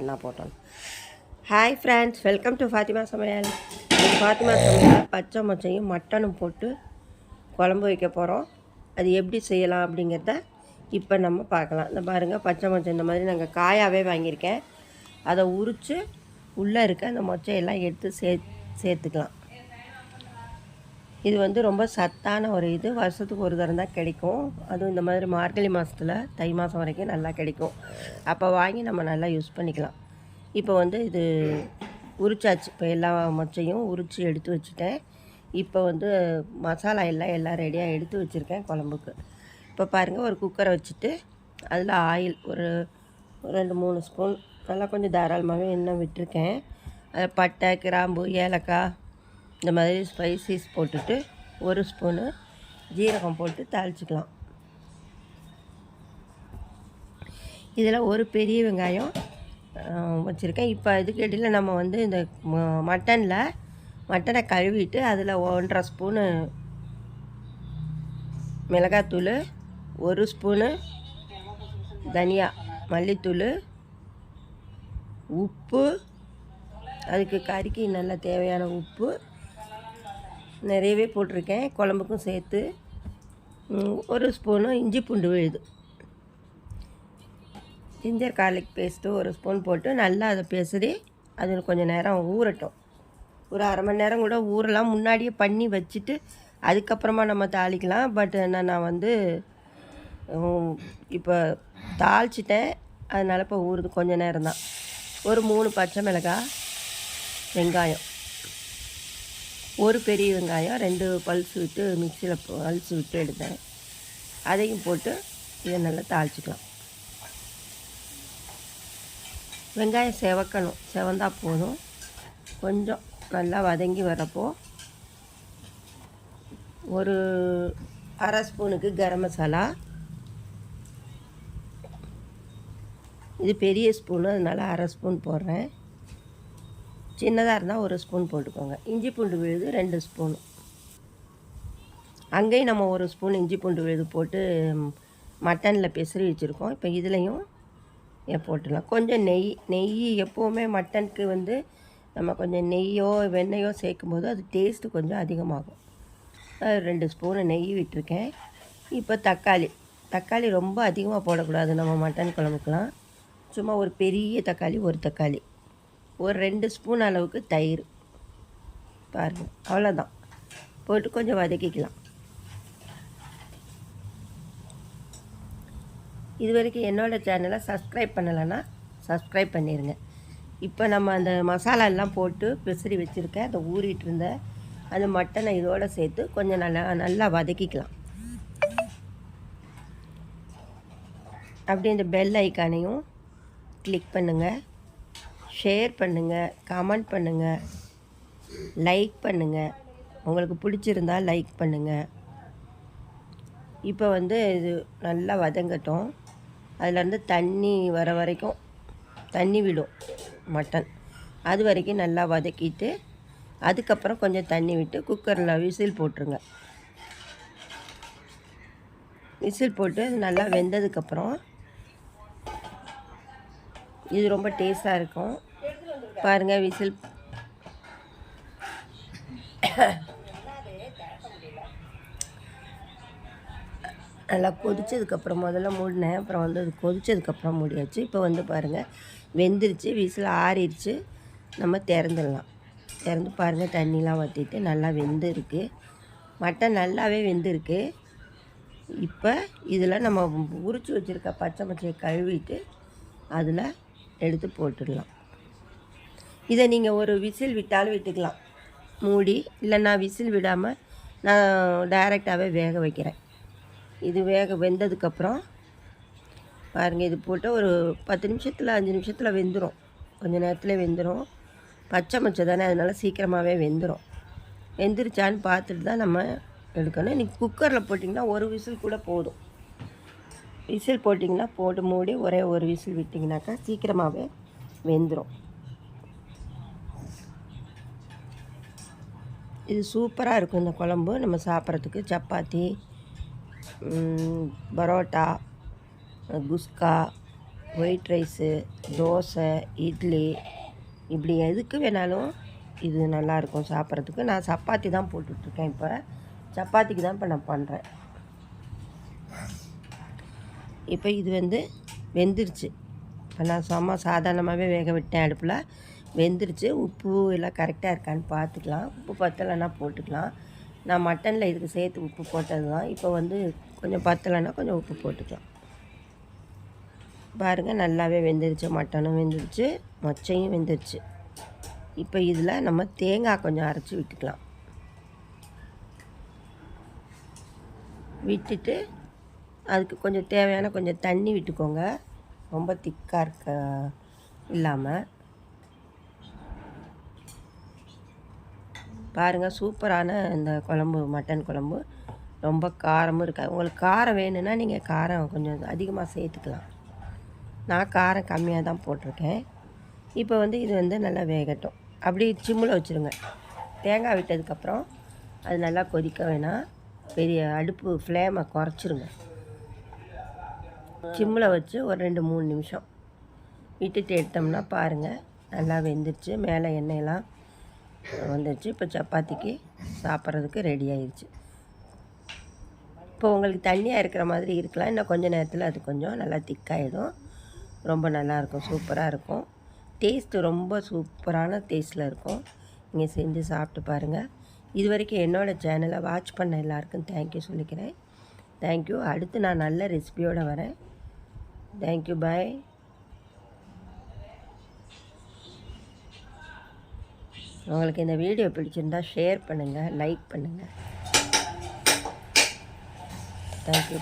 என்ன போட்டோம் hi friends welcome to Fathima சமையல் ஃபாத்திமா சமையல் பச்சை மொச்சையும் மட்டனும் போட்டு குழம்பு வைக்க போகிறோம் அது எப்படி செய்யலாம் அப்படிங்கிறத இப்போ நம்ம பார்க்கலாம். இந்த பாருங்கள் பச்சை மொச்சை இந்த மாதிரி நாங்கள் காயாகவே வாங்கியிருக்கேன். அதை உரித்து உள்ளே இருக்க அந்த மொச்சையெல்லாம் எடுத்து சே சேர்த்துக்கலாம். இது வந்து ரொம்ப சத்தான ஒரு இது. வருஷத்துக்கு ஒரு தரம் தான் கிடைக்கும். அதுவும் இந்த மாதிரி மார்கழி மாதத்தில் தை மாதம் வரைக்கும் நல்லா கிடைக்கும். அப்போ வாங்கி நம்ம நல்லா யூஸ் பண்ணிக்கலாம். இப்போ வந்து இது உரிச்சாச்சு. இப்போ எல்லா மொச்சையும் உரித்து எடுத்து வச்சுட்டேன். இப்போ வந்து மசாலா எல்லாம் எல்லாம் ரெடியாக எடுத்து வச்சுருக்கேன் குழம்புக்கு. இப்போ பாருங்கள் ஒரு குக்கரை வச்சுட்டு அதில் ஆயில் ஒரு ரெண்டு மூணு ஸ்பூன் நல்லா கொஞ்சம் தாராளமாகவே எண்ணெய் விட்டுருக்கேன். அதில் பட்டை கிராம்பு ஏலக்காய் இந்த மாதிரி ஸ்பைசிஸ் போட்டுட்டு ஒரு ஸ்பூனு ஜீரகம் போட்டு தாளிச்சிக்கலாம். இதில் ஒரு பெரிய வெங்காயம் வச்சுருக்கேன். இப்போ இதுக்கு இடையில் நம்ம வந்து இந்த மட்டனில் மட்டனை கழுவிட்டு அதில் ஒன்றரை ஸ்பூனு மிளகாத்தூள் ஒரு ஸ்பூனு தனியா மல்லித்தூள் உப்பு அதுக்கு கறிக்கு நல்ல தேவையான உப்பு நிறையவே போட்டிருக்கேன். குழம்புக்கும் சேர்த்து ஒரு ஸ்பூனு இஞ்சி பூண்டு விழுது. ஜிஞ்சர் கார்லிக் பேஸ்ட்டு ஒரு ஸ்பூன் போட்டு நல்லா அதை பேசுறி அது கொஞ்சம் நேரம் ஊறட்டும். ஒரு அரை மணி நேரம் கூட ஊறலாம். முன்னாடியே பண்ணி வச்சுட்டு அதுக்கப்புறமா நம்ம தாளிக்கலாம். பட் என்ன நான் வந்து இப்போ தாளிச்சிட்டேன். அதனால் இப்போ ஊறுது கொஞ்சம் நேரம் தான். ஒரு மூணு பச்சை மிளகாய் வெங்காயம். ஒரு பெரிய வெங்காயம் ரெண்டு பல்ஸ் விட்டு மிக்சியில் பல்ஸ் விட்டு எடுத்தேன். அதையும் போட்டு இதை நல்லா தாளிச்சிக்கலாம். வெங்காயம் செவக்கணும். செவந்தா போதும். கொஞ்சம் நல்லா வதங்கி வரப்போ ஒரு அரை ஸ்பூனுக்கு கரம் மசாலா. இது பெரிய ஸ்பூனு அதனால் அரை ஸ்பூன் போடுறேன். சின்னதாக இருந்தால் ஒரு ஸ்பூன் போட்டுக்கோங்க. இஞ்சி பூண்டு விழுது ரெண்டு ஸ்பூன். அங்கேயும் நம்ம ஒரு ஸ்பூன் இஞ்சி பூண்டு விழுது போட்டு மட்டனில் பெசரி வச்சுருக்கோம். இப்போ இதுலேயும் போட்டுடலாம். கொஞ்சம் நெய் நெய் எப்போவுமே மட்டனுக்கு வந்து நம்ம கொஞ்சம் நெய்யோ வெண்ணையோ சேர்க்கும் போது அது டேஸ்ட்டு கொஞ்சம் அதிகமாகும். ரெண்டு ஸ்பூனு நெய் விட்டுருக்கேன். இப்போ தக்காளி. தக்காளி ரொம்ப அதிகமாக போடக்கூடாது நம்ம மட்டன் குழம்புக்கெலாம் சும்மா ஒரு பெரிய தக்காளி ஒரு தக்காளி. ஒரு ரெண்டு ஸ்பூன் அளவுக்கு தயிர். பாருங்கள் அவ்வளோதான் போட்டு கொஞ்சம் வதக்கிக்கலாம். இது வரைக்கும் என்னோடய சேனலை சப்ஸ்கிரைப் பண்ணலைன்னா சப்ஸ்கிரைப் பண்ணிடுங்க இப்போ நம்ம அந்த மசாலா எல்லாம் போட்டு பிசிறி வச்சுருக்கேன். அதை ஊறிட்டு இருந்த அந்த மட்டனை இதோடு சேர்த்து கொஞ்சம் நல்லா நல்லா வதக்கிக்கலாம். அப்படியே இந்த பெல் ஐக்கானையும் கிளிக் பண்ணுங்கள் ஷேர் பண்ணுங்கள் கமெண்ட் பண்ணுங்கள் லைக் பண்ணுங்கள் உங்களுக்கு பிடிச்சிருந்தா லைக் பண்ணுங்கள் இப்போ வந்து இது நல்லா வதங்கட்டும். அதிலேருந்து தண்ணி வர வரைக்கும் தண்ணி விடும் மட்டன். அது வரைக்கும் நல்லா வதக்கிட்டு அதுக்கப்புறம் கொஞ்சம் தண்ணி விட்டு குக்கரில் விசில் போட்டுருங்க. விசில் போட்டு நல்லா வெந்ததுக்கப்புறம் இது ரொம்ப டேஸ்ட்டாக இருக்கும். பாருங்கள் விசில். நல்லா கொதித்ததுக்கப்புறம் முதல்ல மூடினேன். அப்புறம் வந்து அது கொதித்ததுக்கப்புறம் மூடியாச்சு. இப்போ வந்து பாருங்கள் வெந்துருச்சு விசில் ஆறிடுச்சு நம்ம திறந்துடலாம். திறந்து பாருங்கள் தண்ணிலாம் வற்றிட்டு நல்லா வெந்துருக்கு. மட்டன் நல்லாவே வெந்திருக்கு. இப்போ இதில் நம்ம உரிச்சு வச்சுருக்க பச்சை பச்சையை கழுவிட்டு அதில் எடுத்து போட்டுடலாம். இதை நீங்கள் ஒரு விசில் விட்டாலும் விட்டுக்கலாம். மூடி இல்லை நான் விசில் விடாமல் நான் டைரெக்டாகவே வேக வைக்கிறேன். இது வேக வெந்ததுக்கப்புறம் பாருங்கள் இது போட்டு ஒரு பத்து நிமிஷத்தில் அஞ்சு நிமிஷத்தில் வெந்துடும் கொஞ்சம் நேரத்தில் வெந்துடும் பச்சை மச்சை தானே அதனால் சீக்கிரமாகவே வெந்துடும் வெந்துருச்சான்னு பார்த்துட்டு தான் நம்ம எடுக்கணும். நீங்கள் குக்கரில் போட்டிங்கன்னா ஒரு விசில் கூட போதும். விசில் போட்டிங்கன்னா போட்டு மூடி ஒரே ஒரு விசில் விட்டிங்கனாக்கா சீக்கிரமாகவே வெந்துடும் இது சூப்பராக இருக்கும் இந்த குழம்பு. நம்ம சாப்பிட்றதுக்கு சப்பாத்தி பரோட்டா குஸ்கா ஒயிட் ரைஸு தோசை இட்லி. இப்படி எதுக்கு வேணாலும் இது நல்லாயிருக்கும் சாப்பிட்றதுக்கு. நான் சப்பாத்தி தான் போட்டுட்ருக்கேன் இப்போ. சப்பாத்திக்கு தான் இப்போ நான் பண்ணுறேன் இப்போ இது வந்து வெந்துருச்சு. இப்போ நான் சும்மா சாதாரணமாகவே வேக விட்டேன் அடுப்பில். வெந்துருச்சு. உப்பு எல்லாம் கரெக்டாக இருக்கான்னு பார்த்துக்கலாம். உப்பு பத்தலைன்னா போட்டுக்கலாம். நான் மட்டனில் இதுக்கு சேர்த்து உப்பு போட்டது தான் இப்போ வந்து கொஞ்சம் பத்தலைன்னா கொஞ்சம் உப்பு போட்டுக்கலாம். பாருங்கள் நல்லாவே வெந்துருச்சு. மட்டனும் வெந்துருச்சு. மொச்சையும் வெந்துருச்சு. இப்போ இதில் நம்ம தேங்காய் கொஞ்சம் அரைச்சி விட்டுக்கலாம். விட்டுட்டு அதுக்கு கொஞ்சம் தேவையான கொஞ்சம் தண்ணி விட்டுக்கோங்க. ரொம்ப திக்காக இருக்க இல்லாமல் பாருங்கள் சூப்பரான இந்த குழம்பு மட்டன் குழம்பு. ரொம்ப காரமும் இருக்காது. உங்களுக்கு காரம் வேணும்னா நீங்கள் காரம் கொஞ்சம் அதிகமாக சேர்த்துக்கலாம். நான் காரம் கம்மியாக தான் போட்டிருக்கேன். இப்போ வந்து இது வந்து நல்லா வேகட்டும். அப்படி சிம்மில் வச்சுருங்க. தேங்காய் விட்டதுக்கப்புறம் அது நல்லா கொதிக்க வேணாம் பெரிய அடுப்பு ஃப்ளேமை குறைச்சிருங்க. சிம்மில் வச்சு ஒரு ரெண்டு மூணு நிமிஷம். விட்டுட்டு எடுத்தோம்னா பாருங்கள் நல்லா வெந்துருச்சு. மேலே எண்ணெயெல்லாம் வந்துடுச்சு இப்போ சப்பாத்திக்கு சாப்பிட்றதுக்கு ரெடி ஆயிடுச்சு இப்போ உங்களுக்கு தண்ணியாக இருக்கிற மாதிரி இருக்கலாம். இன்னும் கொஞ்சம் நேரத்தில் அது கொஞ்சம் நல்லா திக்காயிடும். ரொம்ப நல்லாயிருக்கும் சூப்பராக இருக்கும். டேஸ்ட்டு ரொம்ப சூப்பரான டேஸ்ட்டில் இருக்கும். நீங்கள் செஞ்சு சாப்பிட்டு பாருங்கள் இது வரைக்கும் என்னோடய சேனலை வாட்ச் பண்ண எல்லாருக்கும் தேங்க்யூ சொல்லிக்கிறேன். தேங்க்யூ அடுத்து நான் நல்ல ரெசிபியோடு வரேன். தேங்க்யூ பாய் உங்களுக்கு இந்த வீடியோ பிடிச்சிருந்தா ஷேர் பண்ணுங்கள் லைக் பண்ணுங்கள் தேங்க்யூ